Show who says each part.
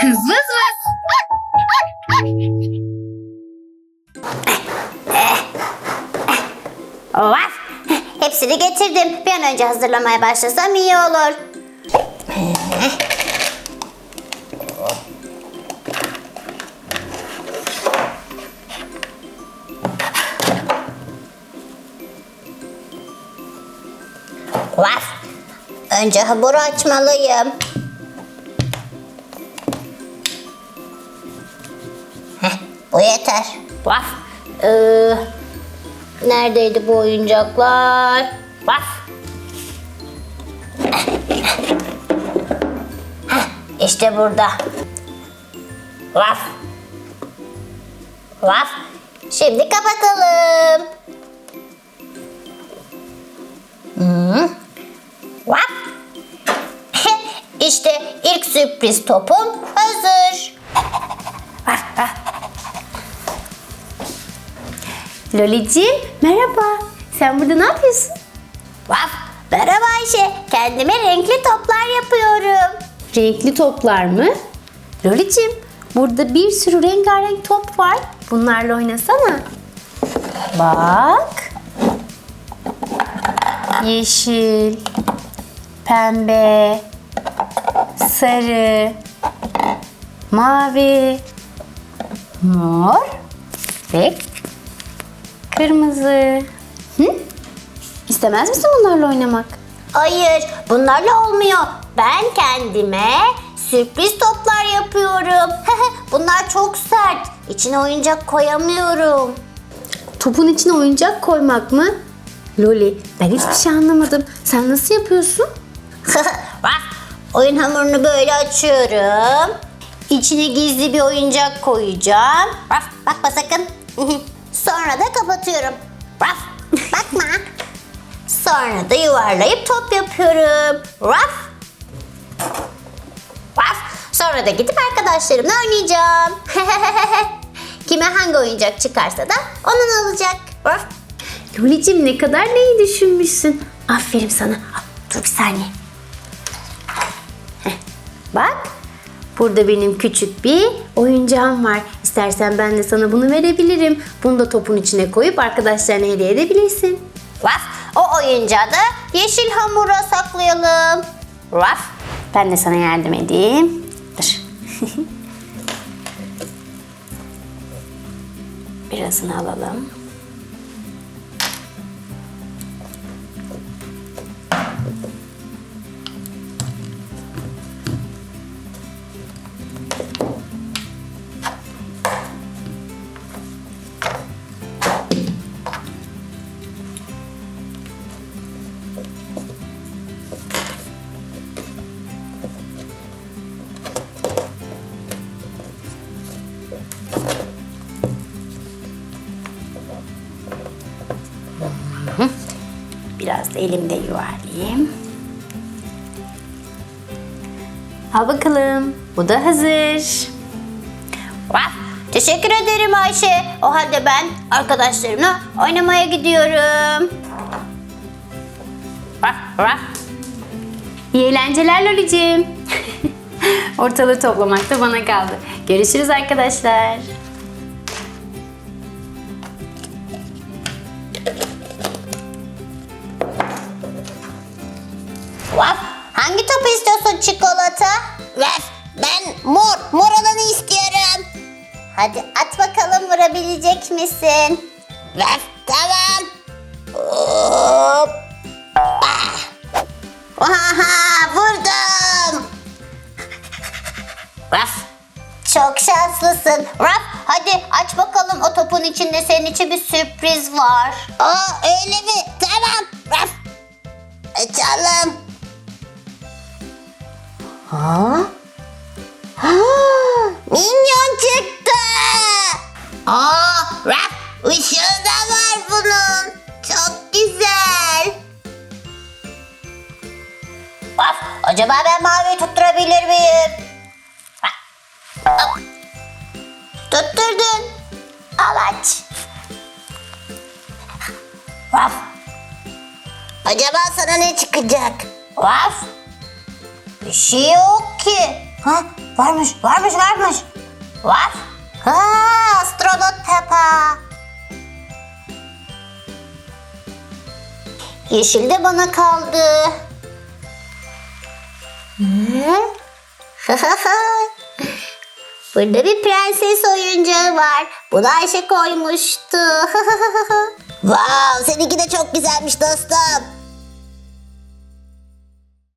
Speaker 1: Kız vız vız.
Speaker 2: Vaf! Hepsini getirdim. Bir an önce hazırlamaya başlasam iyi olur. Vaf! Önce hamuru açmalıyım. Bu yeter. Vaf! Ee, Neredeydi bu oyuncaklar? Vaf. İşte burada. Vaf. Vaf. Şimdi kapatalım. Hmm. Vaf. işte ilk sürpriz topum
Speaker 1: Loliciğim merhaba. Sen burada ne yapıyorsun?
Speaker 2: Vaf. Merhaba Ayşe. Kendime renkli toplar yapıyorum.
Speaker 1: Renkli toplar mı? Loliciğim burada bir sürü rengarenk top var. Bunlarla oynasana. Bak. Yeşil, pembe, sarı, mavi, mor ve kırmızı. Hı? İstemez misin bunlarla oynamak?
Speaker 2: Hayır, bunlarla olmuyor. Ben kendime sürpriz toplar yapıyorum. Bunlar çok sert. İçine oyuncak koyamıyorum.
Speaker 1: Topun içine oyuncak koymak mı? Loli, ben hiçbir şey anlamadım. Sen nasıl yapıyorsun?
Speaker 2: Bak, oyun hamurunu böyle açıyorum. İçine gizli bir oyuncak koyacağım. Raf, bakma sakın. Sonra da kapatıyorum. Raf, bakma. Sonra da yuvarlayıp top yapıyorum. Raf. Raf. Sonra da gidip arkadaşlarımla oynayacağım. Kime hangi oyuncak çıkarsa da onun olacak. Raf.
Speaker 1: Lolicim ne kadar neyi düşünmüşsün. Aferin sana. Dur bir saniye. Bak. Burada benim küçük bir oyuncağım var. İstersen ben de sana bunu verebilirim. Bunu da topun içine koyup arkadaşlarına hediye edebilirsin.
Speaker 2: Raf. O oyuncağı da yeşil hamura saklayalım. Raf.
Speaker 1: Ben de sana yardım edeyim. Dur. Birazını alalım. Elimde yuvarlayayım. Al bakalım. Bu da hazır.
Speaker 2: Raf. Teşekkür ederim Ayşe. O halde ben arkadaşlarımla oynamaya gidiyorum. Raf, raf.
Speaker 1: İyi eğlenceler Lolicim. Ortalığı toplamak da bana kaldı. Görüşürüz arkadaşlar.
Speaker 2: Hangi topu istiyorsun çikolata? Raf. Ben mor. Mor olanı istiyorum. Hadi at bakalım vurabilecek misin? Raf. Tamam. Hop. Ah. Vurdum. Raf. Çok şanslısın. Raf hadi aç bakalım o topun içinde senin için bir sürpriz var. Aa öyle mi? Tamam. Raf. Açalım. Ha? Ha? Minyon çıktı. Aa, raf ışığı da var bunun. Çok güzel. Of, acaba ben maviyi tutturabilir miyim? Tutturdun. Al aç. Vaf. Acaba sana ne çıkacak? Vaf. Bir şey yok ki. Ha, varmış, varmış, varmış. Var. Ha, astronot Peppa. Yeşil de bana kaldı. Hı? Burada bir prenses oyuncağı var. Bunu Ayşe koymuştu. wow, seninki de çok güzelmiş dostum.